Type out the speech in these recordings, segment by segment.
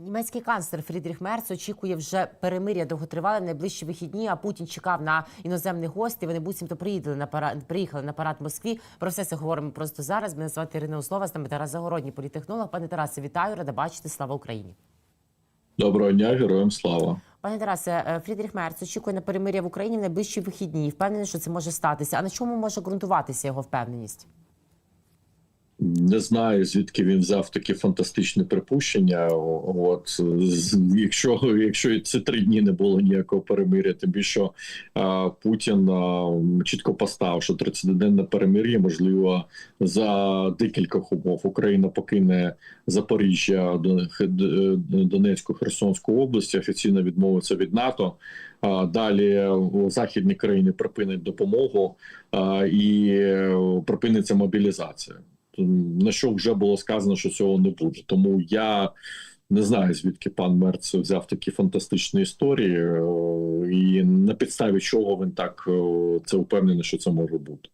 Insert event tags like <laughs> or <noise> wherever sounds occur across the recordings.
Німецький канцлер Фрідріх Мерц очікує вже перемиря довготривале найближчі вихідні. А Путін чекав на іноземних гостей. Вони буцімто приїхали на парад, приїхали на парад в Москві. Про все це говоримо просто зараз. Мене звати Ірина Услова, з нами Тарас Загородній, політехнолог. Пане Тарасе, вітаю, рада бачити. Слава Україні. Доброго дня, героям слава. Пане Тарасе, е, Фрідріх Мерц очікує на перемиря в Україні в найближчі вихідні. Впевнений, що це може статися. А на чому може ґрунтуватися його впевненість? Не знаю звідки він взяв такі фантастичні припущення. От якщо якщо ці три дні не було ніякого перемиря, тим більше Путін чітко постав, що 30-денне перемир'я можливо за декількох умов. Україна покине Запоріжжя, Донецьку, Херсонську області, офіційно відмовиться від НАТО. Далі західні країни припинять допомогу і е, припиниться мобілізація. На що вже було сказано, що цього не буде. Тому я не знаю, звідки пан Мерц взяв такі фантастичні історії, е, і на підставі чого він так е, це впевнений, що це може бути.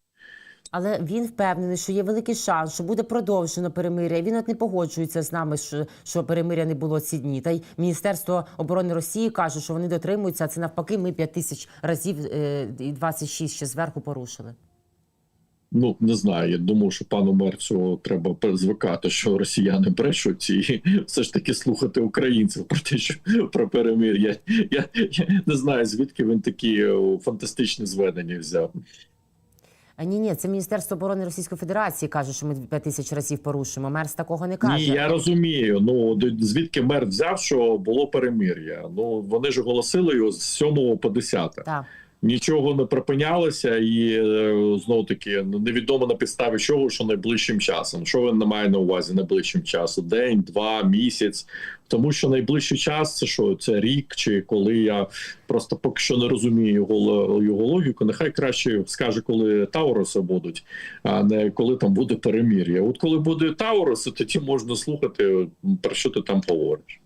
Але він впевнений, що є великий шанс, що буде продовжено перемиря. Він от не погоджується з нами, що, що перемиря не було ці дні. Та й Міністерство оборони Росії каже, що вони дотримуються. А це навпаки, ми 5 тисяч разів е, і 26 ще зверху порушили. Ну не знаю. Я думаю, що пану Мерцю треба звикати, що росіяни брешуть, і <laughs> все ж таки слухати українців про те, що про перемир'я. Я, я не знаю, звідки він такі е, фантастичні зведення взяв. А ні, ні, це Міністерство оборони Російської Федерації каже, що ми 5 тисяч разів порушимо. Мерс такого не каже. Ні, я розумію. Ну звідки мер взяв, що було перемир'я. Ну вони ж оголосили його з 7 по 10. Так. Нічого не припинялося, і е, знову таки ну, невідомо на підставі чого, що найближчим часом. Що він не має на увазі найближчим часом? День, два, місяць. Тому що найближчий час це що це рік, чи коли я просто поки що не розумію його його логіку. Нехай краще скаже, коли Тауруси будуть, а не коли там буде перемір'я. От коли буде Тауруси, тоді можна слухати про що ти там говориш.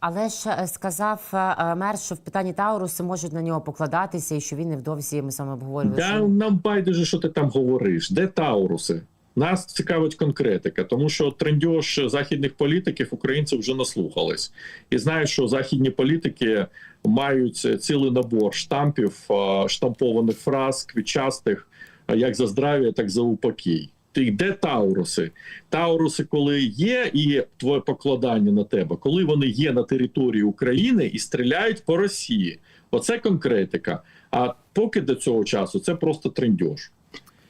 Але ж е, сказав е, Мерс, що в питанні Тауруси можуть на нього покладатися, і що він невдовзі ми саме обговорювали. Да, що- нам байдуже, що ти там говориш. Де Тауруси? Нас цікавить конкретика, тому що трендьош західних політиків українці вже наслухались і знають, що західні політики мають цілий набор штампів, штампованих фраз, квітчастих, як за здрав'я, так за упокій. Ти де Тауруси? Тауруси, коли є, і твоє покладання на тебе, коли вони є на території України і стріляють по Росії. Оце конкретика. А поки до цього часу це просто трендьош.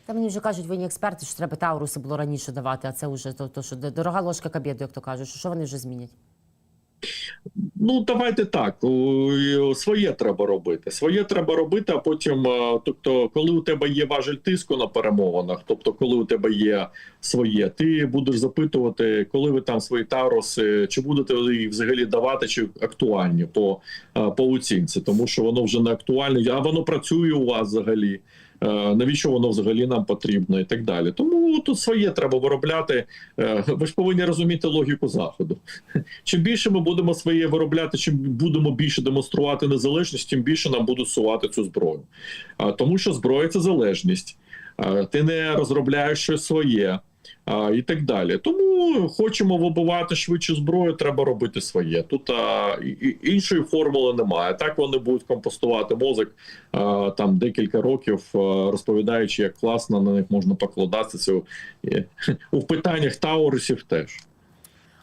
Та мені вже кажуть, винні експерти, що треба Тауруси було раніше давати, а це вже то, то що дорога ложка кабєду, як то кажуть. Що вони вже змінять? Ну давайте так. Своє треба робити. Своє треба робити, а потім, тобто, коли у тебе є важель тиску на перемовинах, тобто, коли у тебе є своє, ти будеш запитувати, коли ви там свої тароси, чи будете ви їх взагалі давати, чи актуальні по, по оцінці, тому що воно вже не актуальне, а воно працює у вас взагалі. Е, Навіщо воно взагалі нам потрібно і так далі? Тому тут своє треба виробляти. Е, Ви ж повинні розуміти логіку заходу. Чим більше ми будемо своє виробляти, чим будемо більше демонструвати незалежність, тим більше нам будуть сувати цю зброю. Тому що зброя це залежність. Ти не розробляєш щось своє. А, і так далі. Тому хочемо вибивати швидше зброю, треба робити своє. Тут а, і- іншої формули немає. Так вони будуть компостувати мозок а, там декілька років, а, розповідаючи, як класно на них можна покладатися. І, <laughs> У питаннях Таурусів теж.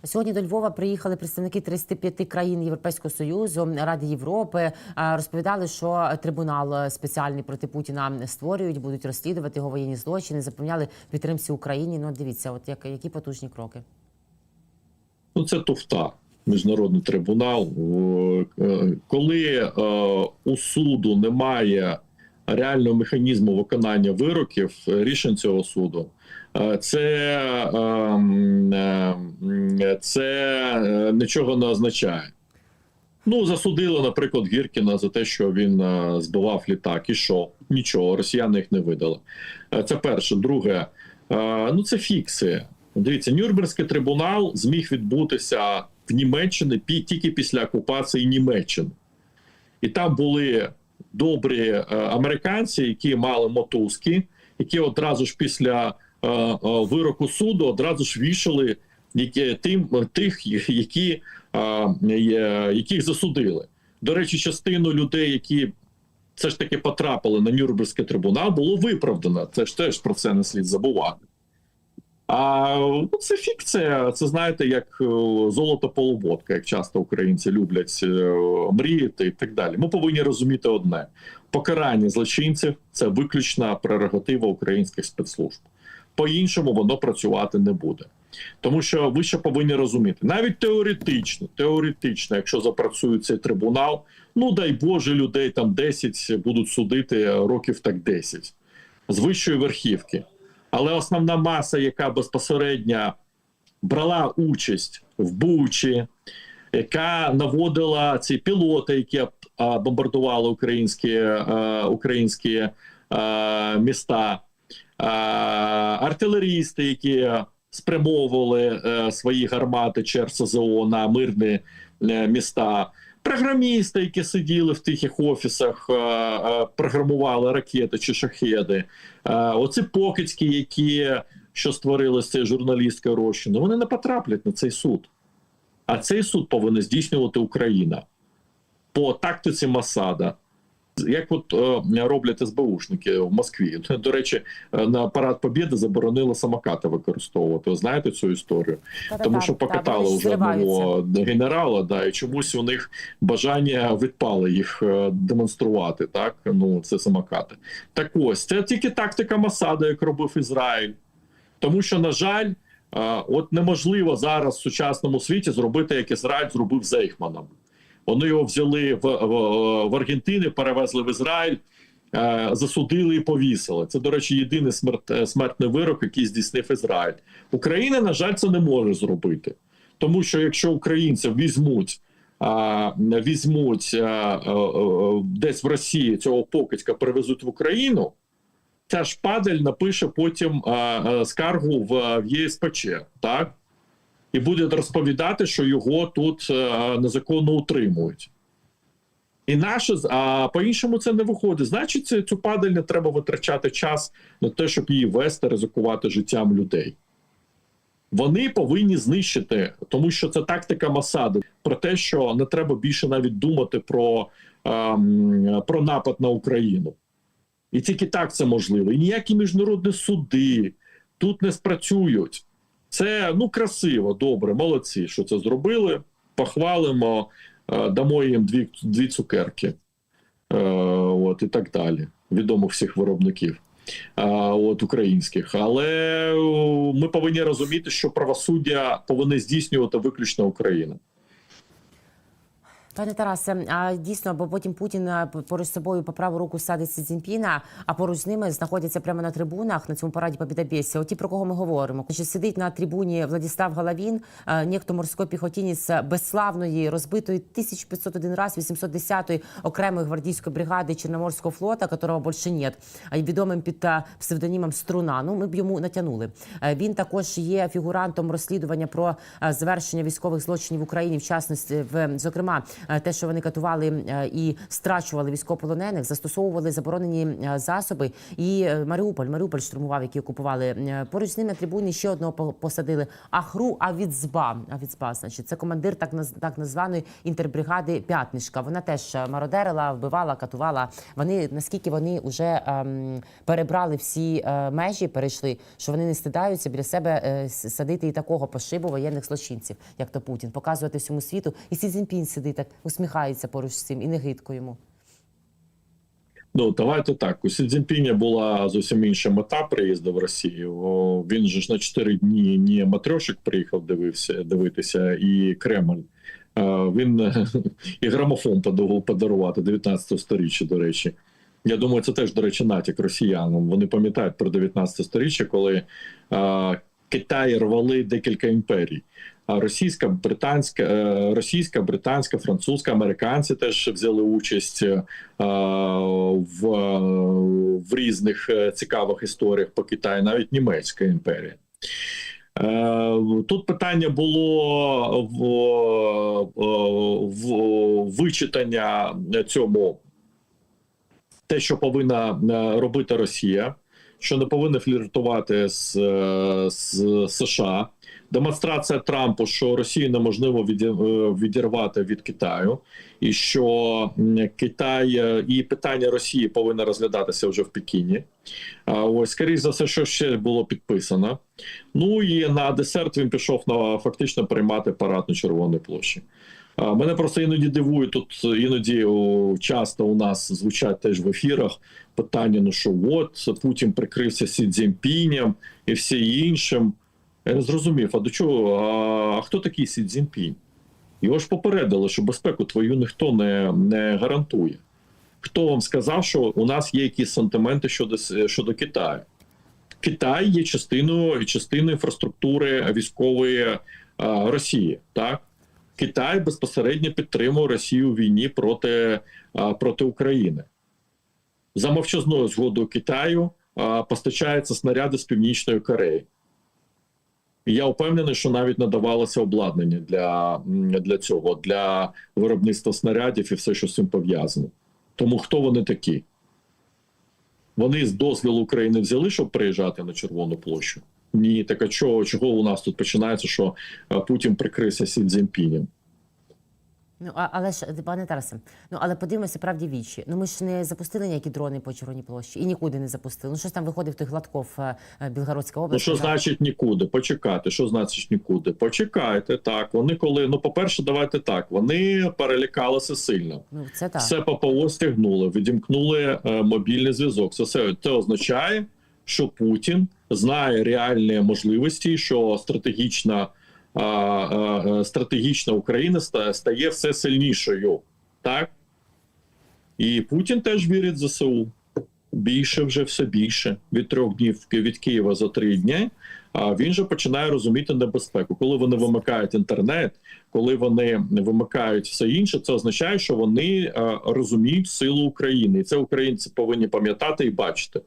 Сьогодні до Львова приїхали представники 35 країн Європейського союзу Ради Європи. Е, Розповідали, що трибунал спеціальний проти Путіна створюють, будуть розслідувати його воєнні злочини. Запевняли підтримці Україні. Ну, дивіться, от як які потужні кроки. Ну, це туфта. Міжнародний трибунал. Е, Коли е, у суду немає реального механізму виконання вироків, е, рішень цього суду, е, це, е, е, це е, нічого не означає. Ну, засудили, наприклад, Гіркіна за те, що він збивав літак. І що? Нічого, росіяни їх не видали. Це перше. Друге, ну це фікси. Дивіться, Нюрнберзький трибунал зміг відбутися в Німеччині тільки після окупації Німеччини. І там були добрі американці, які мали мотузки, які одразу ж після вироку суду одразу ж вішали тим тих, які, яких засудили. До речі, частину людей, які все ж таки потрапили на Нюрнберзький трибунал, було виправдано. Це ж теж про це не слід забувати. А ну, це фікція. Це знаєте, як е, золото полуботка, як часто українці люблять е, мріяти і так далі. Ми повинні розуміти одне: покарання злочинців це виключна прерогатива українських спецслужб. По-іншому воно працювати не буде. Тому що ви ще повинні розуміти, навіть теоретично, теоретично, якщо запрацює цей трибунал, ну дай Боже, людей там 10 будуть судити років так 10 з вищої верхівки. Але основна маса, яка безпосередньо брала участь в Бучі, яка наводила ці пілоти, які бомбардували українські, українські міста, артилерісти, які спрямовували е, свої гармати через СЗО на мирні е, міста. Програмісти, які сиділи в тихих офісах, е, е, програмували ракети чи шахеди. Е, Оці покидьки, які що створили з цією журналісткою розчину, вони не потраплять на цей суд. А цей суд повинна здійснювати Україна по тактиці Масада. Як от е, роблять СБУшники в Москві. До речі, е, на парад Побєди заборонили самокати використовувати. Ви знаєте цю історію? Тому що покатали вже одного генерала, да, і чомусь у них бажання відпали їх е, демонструвати. Так ну це самокати. Так ось це тільки тактика Масада, як робив Ізраїль. Тому що, на жаль, от неможливо зараз в сучасному світі зробити, як Ізраїль зробив з Ейхманом. Вони його взяли в, в, в Аргентини, перевезли в Ізраїль, е, засудили і повісили. Це, до речі, єдиний смерт, е, смертний вирок, який здійснив Ізраїль. Україна, на жаль, це не може зробити. Тому що якщо українців візьмуть, а, візьмуть а, а, а, десь в Росії цього покидька привезуть в Україну, ця шпадель напише потім а, а, скаргу в, в ЄСПЧ, так? І буде розповідати, що його тут а, незаконно утримують. І наше, а по-іншому це не виходить. Значить, цю падаль не треба витрачати час на те, щоб її вести, ризикувати життям людей. Вони повинні знищити, тому що це тактика Масаду про те, що не треба більше навіть думати про, ем, про напад на Україну. І тільки так це можливо. І ніякі міжнародні суди тут не спрацюють. Це ну красиво, добре, молодці, що це зробили. Похвалимо, е, дамо їм дві, дві цукерки. Е, от і так далі. Відомих всіх виробників. А, от українських, але о, ми повинні розуміти, що правосуддя повинна здійснювати виключно Україна. Пане Тарасе, а дійсно, бо потім Путін поруч з собою по праву руку садить Сі Цзіньпіна, а поруч з ними знаходяться прямо на трибунах на цьому параді Побідобєсі. Оті, про кого ми говоримо. Значить, сидить на трибуні Владислав Галавін, а, нехто морський піхотінець безславної, розбитої 1501 раз 810-ї окремої гвардійської бригади Чорноморського флота, которого більше нет, а й відомим під псевдонімом Струна. Ну, ми б йому натягнули. Е, Він також є фігурантом розслідування про е, завершення військових злочинів в Україні, в частності, в зокрема, е, те, що вони катували е, і страчували військовополонених, застосовували заборонені е, засоби. І е, Маріуполь, Маріуполь штурмував, які окупували. Е, Поруч з ним на трибуні ще одного по- посадили. Ахру Авіцба. Авіцба, значить, це командир так так названої інтербригади П'ятнишка. Вона теж е, мародерила, вбивала, катувала. Вони наскільки вони вже ем, перебрали всі е, межі, перейшли, що вони не стидаються біля себе е, садити і такого пошибу воєнних злочинців, як то Путін, показувати всьому світу. І Сі Цзіньпінь сидить так, усміхається поруч з цим і не гидко йому. Ну давайте так. У Сі Цзіньпіня була зовсім інша мета приїзду в Росію. Він же ж на 4 дні не матрьошик приїхав дивився, дивитися, і Кремль. Він <laughs> і грамофон подумав подарувати 19 сторіччя, до речі. Я думаю, це теж, до речі, натяк росіянам. Вони пам'ятають про 19 сторіччя, коли е, Китай рвали декілька імперій. Російська, британська, е, російська, британська, французька, американці теж взяли участь е, в, в різних е, цікавих історіях по Китаю, навіть німецька імперія. Е, Тут питання було в, в вичитання цьому те, що повинна е, робити Росія, що не повинна фліртувати з, е, з США. Демонстрація Трампу, що Росію неможливо е, відірвати від Китаю, і що Китай е, і питання Росії повинно розглядатися вже в Пекіні. Ось, скоріш за все, що ще було підписано. Ну і на десерт він пішов на фактично приймати парад на Червоній площі. Мене просто іноді дивує тут іноді часто у нас звучать теж в ефірах питання: ну що от Путін прикрився Сі Цзіньпінем і всі іншим. Зрозумів, а до чого? А, а хто такий Сі Цзіньпінь? Його ж попередили, що безпеку твою ніхто не, не гарантує. Хто вам сказав, що у нас є якісь сантименти щодо, щодо Китаю? Китай є частиною частиною інфраструктури військової е, Росії. Так Китай безпосередньо підтримує Росію у війні проти, е, проти України. За мовчазною згодою Китаю е, постачаються снаряди з Північної Кореї. І Я впевнений, що навіть надавалося обладнання для, для цього, для виробництва снарядів і все, що з цим пов'язано. Тому хто вони такі? Вони з дозвілу України взяли, щоб приїжджати на Червону площу? Ні, так а чого, чого у нас тут починається, що е, Путін прикрився Сі Цзіньпінем? Ну а але ж пане Тарасе, ну але подивимося правді вічі. Ну ми ж не запустили ніякі дрони по Червоній площі і нікуди не запустили. Ну щось там виходив той Гладков, е, е, Білгородська Ну що казав, значить нікуди? Почекати. Що значить нікуди? Почекайте. Так, вони коли. Ну, по-перше, давайте так. Вони перелякалися сильно. Ну це так. Все ППО стягнули, відімкнули е, мобільний зв'язок. Це все це означає, що Путін знає реальні можливості, що стратегічна, стратегічна Україна ста- стає все сильнішою. Так? І Путін теж вірить в ЗСУ. Більше вже все більше. Від трьох днів від Києва за три дні. А він же починає розуміти небезпеку. Коли вони вимикають інтернет, коли вони вимикають все інше, це означає, що вони е, розуміють силу України, і це українці повинні пам'ятати і бачити.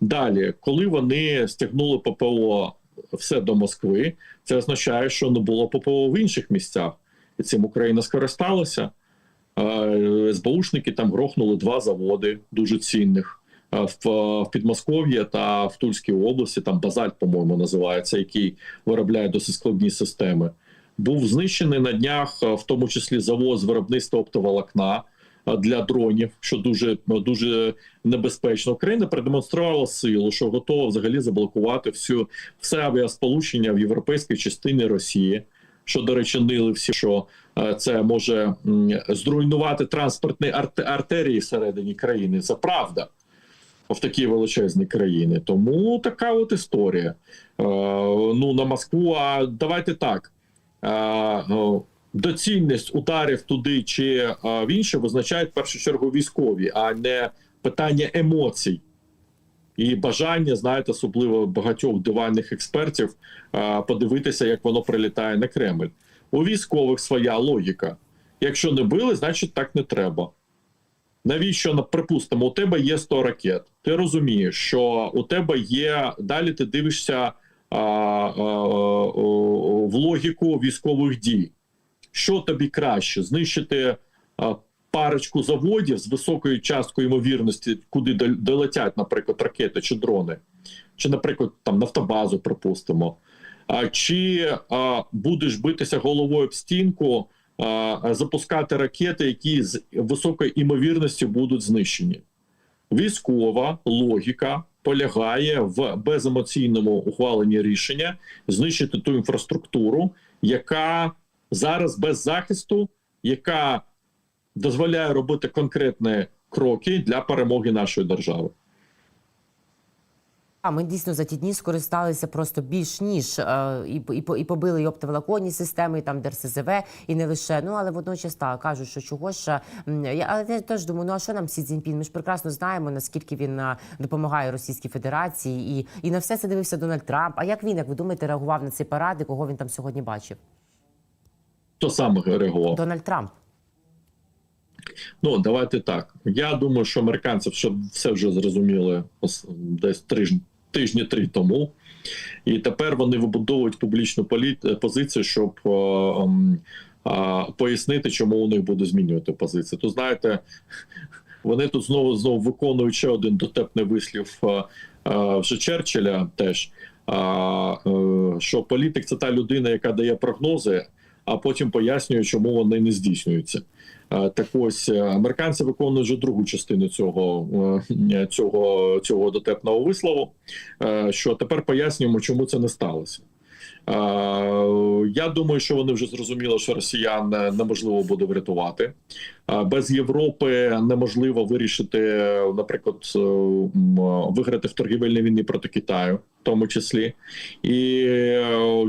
Далі, коли вони стягнули ППО все до Москви, це означає, що не було ППО в інших місцях, і цим Україна скористалася. СБУшники там грохнули два заводи дуже цінних в, Підмосков'ї та в Тульській області. Там базальт, по-моєму, називається, який виробляє досить складні системи. Був знищений на днях, в тому числі завод з виробництва оптоволокна для дронів, що дуже дуже небезпечно. Україна продемонструвала силу, що готова взагалі заблокувати всю все авіасполучення в європейській частині Росії. Що, до речі, нили всі, що це може зруйнувати транспортні арте- артерії всередині країни. Це правда в такій величезній країні. Тому така от історія. Е, ну на Москву. А давайте так. Е, доцільність ударів туди чи е, в інше визначають в першу чергу військові, а не питання емоцій. І бажання, знаєте, особливо багатьох диванних експертів, е, подивитися, як воно прилітає на Кремль. У військових своя логіка. Якщо не били, значить так не треба. Навіщо, припустимо, у тебе є 100 ракет. Ти розумієш, що у тебе є. Далі ти дивишся а, а, о, в логіку військових дій. Що тобі краще? Знищити а, парочку заводів з високою часткою ймовірності, куди долетять, наприклад, ракети чи дрони, чи, наприклад, там нафтобазу, припустимо. А, чи а, будеш битися головою об стінку, а, запускати ракети, які з високою імовірністю будуть знищені? Військова логіка полягає в беземоційному ухваленні рішення знищити ту інфраструктуру, яка зараз без захисту, яка дозволяє робити конкретні кроки для перемоги нашої держави. А ми дійсно за ті дні скористалися просто більш ніж е, і, і, і побили і оптоволоконні системи, і там ДРСЗВ, і не лише. Ну але водночас так кажуть, що чого ж я, але я теж думаю, ну а що нам Сі Цзіньпін? Ми ж прекрасно знаємо, наскільки він е, допомагає Російській Федерації, і, і на все це дивився Дональд Трамп. А як він, як ви думаєте, реагував на цей парад, і кого він там сьогодні бачив? Хто саме реагував? Дональд Трамп. Ну давайте так. Я думаю, що американці все, все вже зрозуміли десь тижні, тижні три тому, і тепер вони вибудовують публічну е, позицію, щоб е, а, пояснити, чому у них буде змінювати позицію. То знаєте, вони тут знову знову виконують ще один дотепний вислів е, е, вже Черчилля теж. а, е, що політик це та людина, яка дає прогнози, а потім пояснює, чому вони не здійснюються. Так ось е, американці виконують вже другу частину цього, е, цього, цього дотепного вислову. е, Що тепер пояснюємо, чому це не сталося. Е, Я думаю, що вони вже зрозуміли, що росіян неможливо буде врятувати. Е, Без Європи неможливо вирішити, наприклад, е, виграти в торгівельній війні проти Китаю, в тому числі. І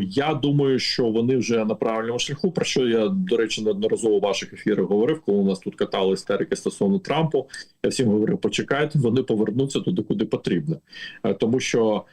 я думаю, що вони вже на правильному шляху. Про що я, до речі, неодноразово в ваших ефірах говорив, коли у нас тут катали істерики стосовно Трампу. Я всім говорив: почекайте, вони повернуться туди, куди потрібно, тому що.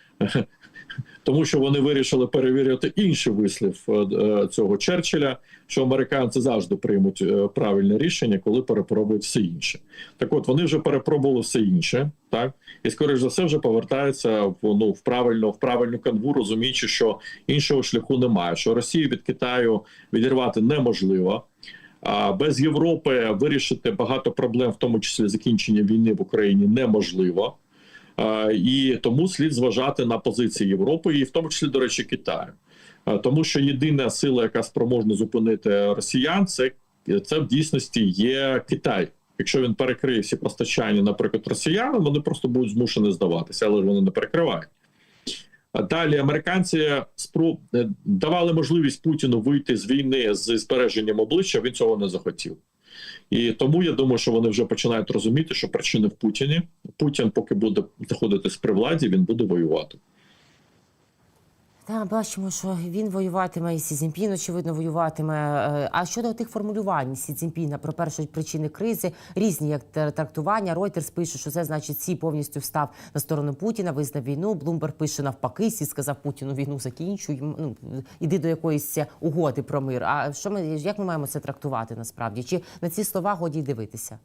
Тому що вони вирішили перевірити інший вислів е, е, цього Черчилля, що американці завжди приймуть е, правильне рішення, коли перепробують все інше. Так, от вони вже перепробували все інше, так і скоріш за все вже повертаються в ну в правильну в правильну канву, розуміючи, що іншого шляху немає. Що Росію від Китаю відірвати неможливо. А без Європи вирішити багато проблем, в тому числі закінчення війни в Україні, неможливо. І тому слід зважати на позиції Європи, і в тому числі, до речі, Китаю. Тому що єдина сила, яка спроможна зупинити росіян, це, це в дійсності є Китай. Якщо він перекриє всі постачання, наприклад, росіянам, вони просто будуть змушені здаватися, але ж вони не перекривають. Далі американці спроб е, давали можливість Путіну вийти з війни з збереженням обличчя. Він цього не захотів. І тому я думаю, що вони вже починають розуміти, що причини в Путіні. Путін, поки буде знаходитись при владі, він буде воювати. Так, бачимо, що він воюватиме і Сі Цзіньпін, очевидно, воюватиме. Е, А щодо тих формулювань Сі Цзіньпіна про перші причини кризи, різні як трактування. Ройтерс пише, що це значить Сі повністю встав на сторону Путіна, визнав війну. Блумберг пише навпаки, Сі сказав Путіну війну закінчуй. Ну іди до якоїсь угоди про мир. А що ми як ми маємо це трактувати насправді? Чи на ці слова годі дивитися?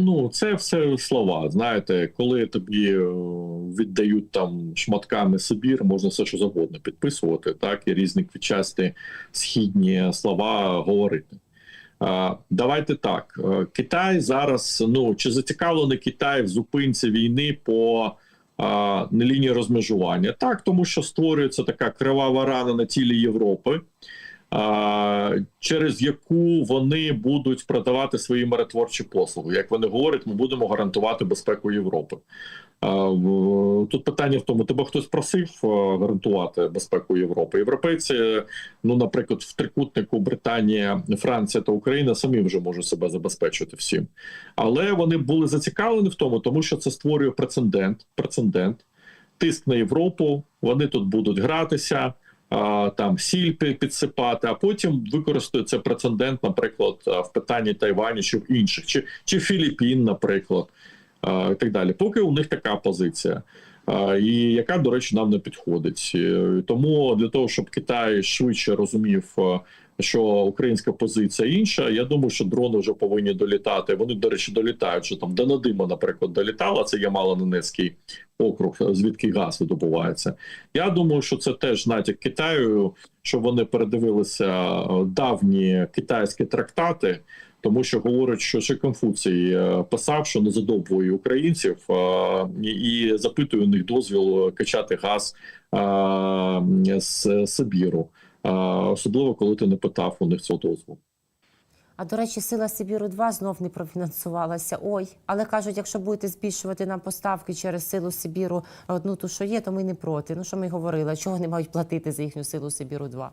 Ну, це все слова. Знаєте, коли тобі е, віддають там шматками Сибір, можна все що завгодно підписувати, так і різні квітчасті східні слова говорити. Давайте так. Е, Китай зараз. Ну чи зацікавлений Китай в зупинці війни по а, лінії розмежування? Так, тому що створюється така кривава рана на тілі Європи. Через яку вони будуть продавати свої миротворчі послуги. Як вони говорять, ми будемо гарантувати безпеку Європи. Тут питання в тому: тебе хтось просив гарантувати безпеку Європи. Європейці, ну, наприклад, в трикутнику Британія, Франція та Україна самі вже можуть себе забезпечити всім. Але вони були зацікавлені в тому, тому що це створює прецедент. Прецедент, тиск на Європу. Вони тут будуть гратися. Там сіль підсипати, а потім використати це прецедент, наприклад, в питанні Тайваню чи в інших, чи, чи Філіппін, наприклад, і так далі. Поки у них така позиція, і яка, до речі, нам не підходить. Тому для того, щоб Китай швидше розумів, що українська позиція інша, я думаю, що дрони вже повинні долітати. Вони, до речі, долітають. Що там до Надима, наприклад, долітала. Це Ямало-Ненецький округ, звідки газ видобувається. Я думаю, що це теж натяк Китаю, що вони передивилися е, давні китайські трактати. Тому що говорять, що ще Конфуцій е, писав, що не задовбує українців е, і, запитує у них дозвіл качати газ з Сибіру, особливо коли ти не питав у них цього дозволу. А до речі, сила Сибіру 2 знов не профінансувалася. Ой, але кажуть, якщо будете збільшувати нам поставки через силу Сибіру одну ту, що є, то ми не проти. Ну що ми говорили, чого не мають платити за їхню силу Сибіру 2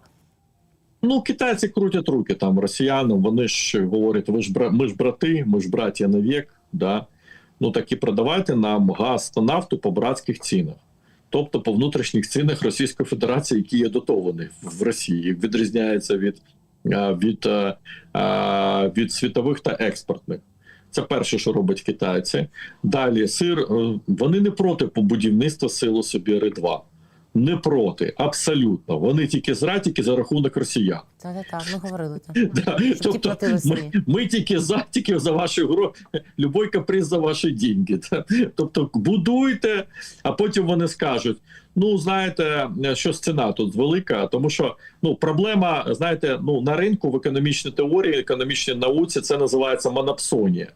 Ну, китайці крутять руки там росіянам. Вони ж говорять, ви ж бра... ми ж брати, ми ж браття на вік, да. Ну так і продавайте нам газ та нафту по братських цінах. Тобто по внутрішніх цінах Російської Федерації, які є дотовані в Росії, відрізняється від, від, а, а, від світових та експортних. Це перше, що роблять китайці. Далі сир. е, Вони не проти побудівництва силу Сибіри 2 Не проти, абсолютно. Вони тільки зра, тільки за рахунок росіян. Так, так, так, ми говорили так. <laughs> Да. Тобто ми, ми тільки за тільки за ваші гроші, любой каприз за ваші деньги. Да. Тобто будуйте, а потім вони скажуть: ну знаєте, що ціна тут велика, тому що ну проблема, знаєте, ну на ринку в економічній теорії, економічній науці це називається монопсонія.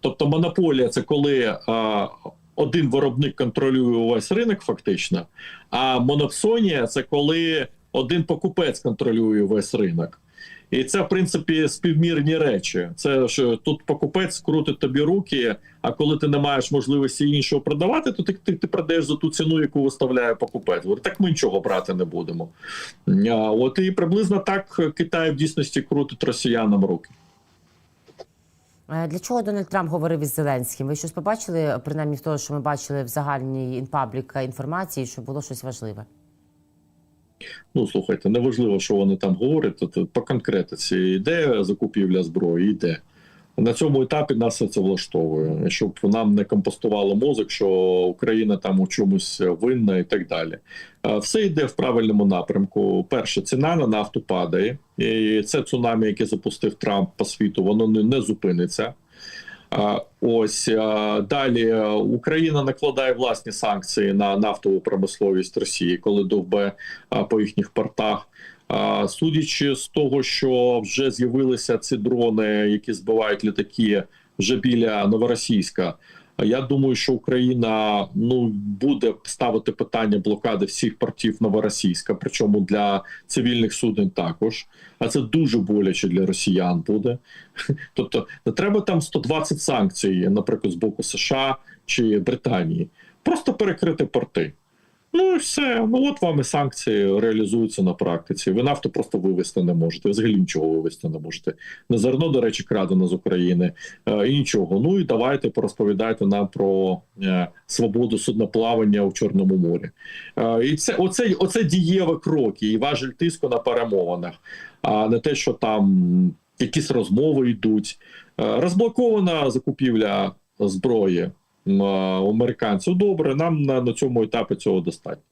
Тобто монополія це коли а, один виробник контролює увесь ринок, фактично. А монопсонія це коли один покупець контролює весь ринок. І це, в принципі, співмірні речі. Це що тут покупець крутить тобі руки, а коли ти не маєш можливості іншого продавати, то ти, ти, ти продаєш за ту ціну, яку виставляє покупець. Говорить, так ми нічого брати не будемо. От і приблизно так Китай в дійсності крутить росіянам руки. Е, Для чого Дональд Трамп говорив із Зеленським? Ви щось побачили, принаймні в того, що ми бачили в загальній інпаблік інформації, що було щось важливе? Ну слухайте, неважливо, що вони там говорять. по конкретиці йде закупівля зброї, йде. На цьому етапі нас це влаштовує, щоб нам не компостувало мозок, що Україна там у чомусь винна і так далі. Все йде в правильному напрямку. Перше, ціна на нафту падає, і це цунамі, яке запустив Трамп по світу, воно не, не зупиниться. Ось далі Україна накладає власні санкції на нафтову промисловість Росії, коли довбе по їхніх портах. Судячи з того, що вже з'явилися ці дрони, які збивають літаки вже біля Новоросійська. Я думаю, що Україна ну буде ставити питання блокади всіх портів Новоросійська, причому для цивільних суден також. А це дуже боляче для росіян буде. <laughs> Тобто не треба там 120 санкцій, наприклад, з боку США чи Британії. Просто перекрити порти. Ну і все. Ну от вам і санкції реалізуються на практиці. Ви нафту просто вивезти не можете. Взагалі нічого вивезти не можете. Не зерно, до речі, крадено з України е, і нічого. Ну і давайте порозповідайте нам про е, свободу судноплавання у Чорному морі. Е, і це оце, оце дієві кроки і важель тиску на перемовинах, а не те, що там якісь розмови йдуть. Е, розблокована закупівля зброї американців. Добре, нам на, на цьому етапі цього достатньо.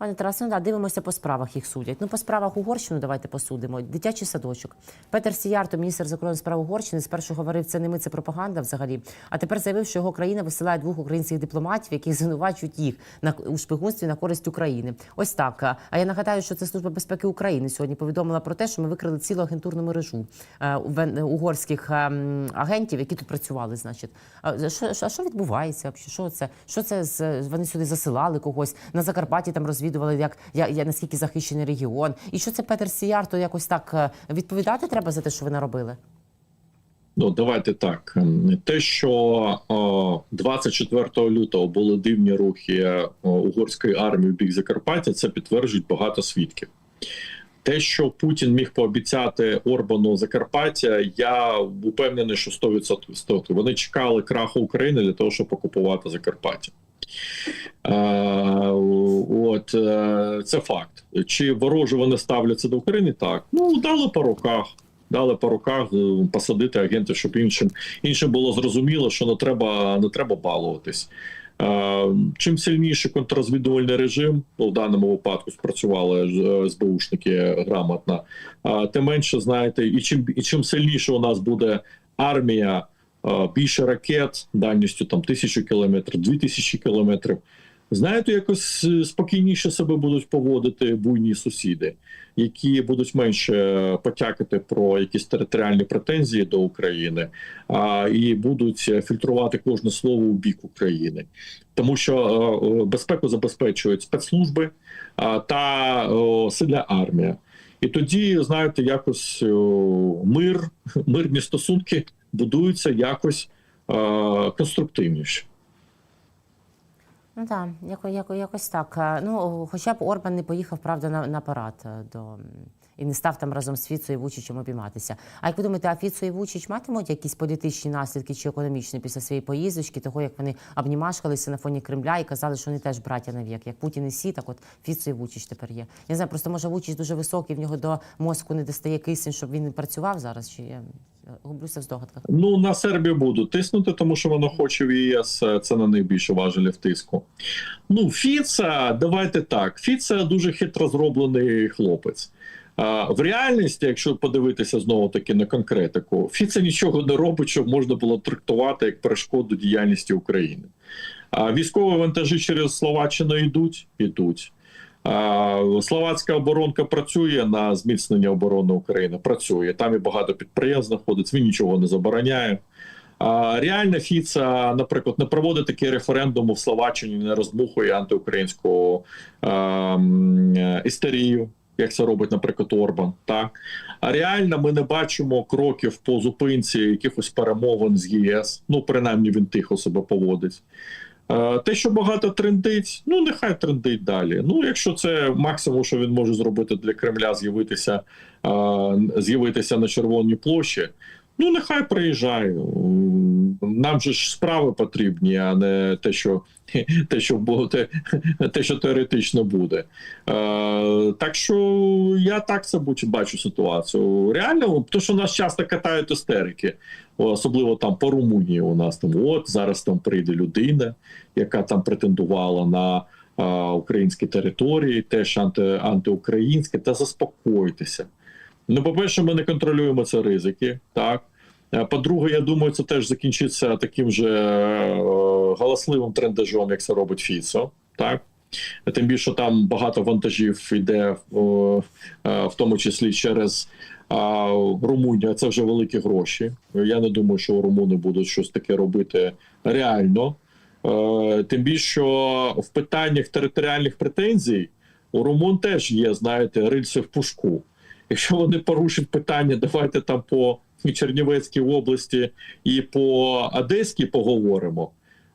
Пане Тарасе, ну да, дивимося по справах їх судять. Ну, по справах Угорщину давайте посудимо. Дитячий садочок. Петер Сіярто, міністр закордонних справ Угорщини, спершу говорив, це не ми, це пропаганда взагалі. А тепер заявив, що його країна висилає двох українських дипломатів, яких звинувачують їх на у шпигунстві на користь України. Ось так. А я нагадаю, що це служба безпеки України сьогодні повідомила про те, що ми викрили цілу агентурну мережу е, угорських ем, агентів, які тут працювали. Значить, а що, а що відбувається? Що це? Що це з вони сюди засилали когось на Закарпатті? Там розвідували, як я, я наскільки захищений регіон, і що це Петер Сіяр, то якось так е, відповідати треба за те, що ви наробили. Ну, давайте так. Те, що о, 24 лютого були дивні рухи о, угорської армії в бік Закарпаття, це підтверджують багато свідків. Те, що Путін міг пообіцяти Орбану Закарпаття, я упевнений, що 100%. Вони чекали краху України для того, щоб окупувати Закарпаття. Е, от е, це факт. Чи вороже вони ставляться до України? Так. Ну дали по руках. Дали по руках е, посадити агентів, щоб іншим іншим було зрозуміло, що не треба не треба балуватись. Чим сильніший контррозвідувальний режим, ну в даному випадку спрацювали СБУшники грамотно, тим менше знаєте, і чим і чим сильніше у нас буде армія, більше ракет дальністю там тисячу кілометрів, дві тисячі кілометрів. Знаєте, якось е, спокійніше себе будуть поводити буйні сусіди, які будуть менше потякати про якісь територіальні претензії до України, а і будуть фільтрувати кожне слово у бік України, тому що е, е, безпеку забезпечують спецслужби та сильна армія. І тоді, знаєте, якось мир, <laughs> мирні стосунки будуються якось е, конструктивніше. Ну так, яко, яко, якось так. Е, Ну, хоча б Орбан не поїхав, правда, на, на парад е, до і не став там разом з Фіцо і Вучичем обійматися. А як ви думаєте, а Фіцо і Вучич матимуть якісь політичні наслідки чи економічні після своєї поїздочки, того як вони обнімашкалися на фоні Кремля і казали, що вони теж браття на вік. Як Путін і Сі, так от Фіцо і Вучич тепер є. Я не знаю, просто може Вучич дуже високий, в нього до мозку не достає кисень, щоб він працював зараз. Чи гублюся в здогадках? Ну на Сербію будуть тиснути, тому що воно хоче в ЄС. Це на них більше важелів тиску. Ну, Фіца, давайте так. Фіца дуже хитро зроблений хлопець. В реальності, якщо подивитися знову таки на конкретику, Фіца нічого не робить, щоб можна було трактувати як перешкоду діяльності України. Військові вантажі через Словаччину йдуть, ідуть. Словацька оборонка працює на зміцнення оборони України. Працює там і багато підприємств знаходиться. Він нічого не забороняє. А реально Фіца, наприклад, не проводить такі референдуми в Словаччині, не роздмухує антиукраїнську істерію, як це робить, наприклад, Орбан. Так а реально ми не бачимо кроків по зупинці якихось перемовин з ЄС. Ну, принаймні він тихо себе поводить. Е, Те, що багато трендить, ну нехай трендить далі. Ну, якщо це максимум, що він може зробити для Кремля, з'явитися е, з'явитися на Червоній площі. Ну, нехай приїжджає. Нам же ж справи потрібні, а не те, що те, що буде, те, що теоретично буде. Е, так що я так це бачу- ситуацію. Реально, то, що нас часто катають істерики, особливо там по Румунії. У нас там от зараз там прийде людина, яка там претендувала на е, українські території, теж анти, антиукраїнське, та заспокойтеся. Ну, по-перше, ми не контролюємо це ризики. Так. Е, По-друге, я думаю, це теж закінчиться таким же е, галасливим трендажом, як це робить Фіцо. Так. Тим більше там багато вантажів йде е, в тому числі через Румунію. Це вже великі гроші. Я не думаю, що румуни будуть щось таке робити реально. Тим більше що в питаннях територіальних претензій у румун теж є, знаєте, рильці в пушку. Якщо вони порушать питання, давайте там по Чернівецькій області і по Одеській поговоримо.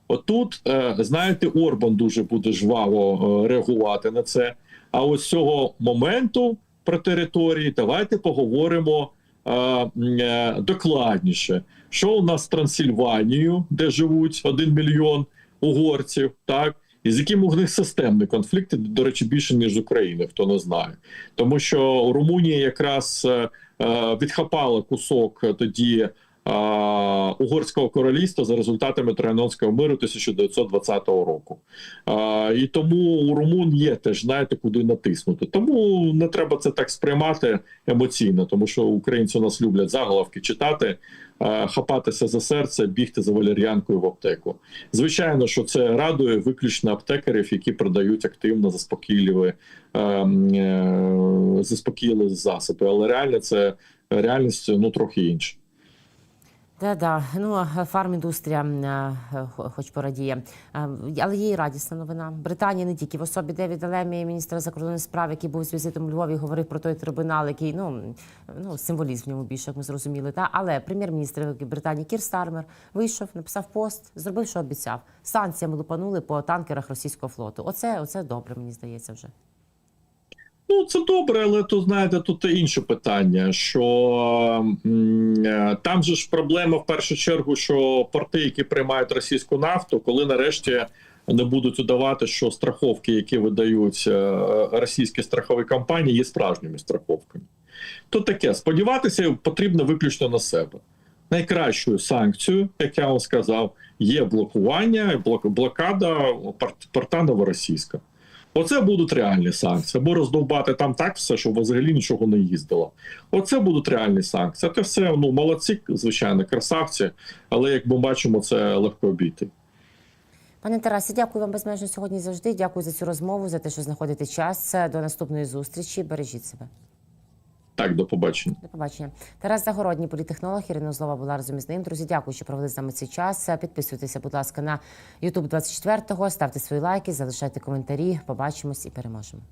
Отут, е, знаєте, Орбан дуже буде жваво е, реагувати на це. А ось цього моменту про території давайте поговоримо е, докладніше. Що у нас з Трансильванією, де живуть один мільйон угорців, так і з яким у них системний конфлікт, до речі, більше ніж з України, хто не знає, тому що Румунія якраз е, е, кусок тоді угорського королівства за результатами Троянського миру 1920 року. Е, і тому у румун є теж знаєте, куди натиснути. Тому не треба це так сприймати емоційно, тому що українці у нас люблять заголовки читати, хапатися за серце, бігти за валер'янкою в аптеку. Звичайно, що це радує виключно аптекарів, які продають активно заспокійливі, е, е, заспокійливі засоби. Але реально це реальність ну трохи інша. Да, да. Ну фарміндустрія е, хоч порадіє. Але є і радісна новина. Британія не тільки в особі Девіда Лемі, міністра закордонних справ, який був з візитом у Львові, говорив про той трибунал, який ну, ну символізм в ньому більше, як ми зрозуміли. Та але прем'єр-міністр Британії Кір Стармер вийшов, написав пост, зробив, що обіцяв. Санкціями лупанули по танкерах російського флоту. Оце, оце добре, мені здається, вже. Ну, це добре, але тут знаєте, тут інше питання. Що е, там же ж проблема в першу чергу, що порти, які приймають російську нафту, коли нарешті не будуть удавати, що страховки, які видають е, російські страхові компанії, є справжніми страховками. То таке сподіватися потрібно виключно на себе. Найкращою санкцією, як я вам сказав, є блокування, блок, блокада порт- порта новоросійська. Оце будуть реальні санкції. Або роздовбати там так все, щоб взагалі нічого не їздило. Оце будуть реальні санкції. Це все ну молодці, звичайно, красавці, але як ми бачимо, це легко обійти. Пане Тарасе, дякую вам безмежно сьогодні завжди. Дякую за цю розмову, за те, що знаходите час. До наступної зустрічі. Бережіть себе. Так, до побачення. До побачення. Тарас Загородній, політехнолог, Ірина Злова була разом із ним. Друзі, дякую, що провели з нами цей час. Підписуйтеся, будь ласка, на YouTube 24-го, ставте свої лайки, залишайте коментарі. Побачимось і переможемо.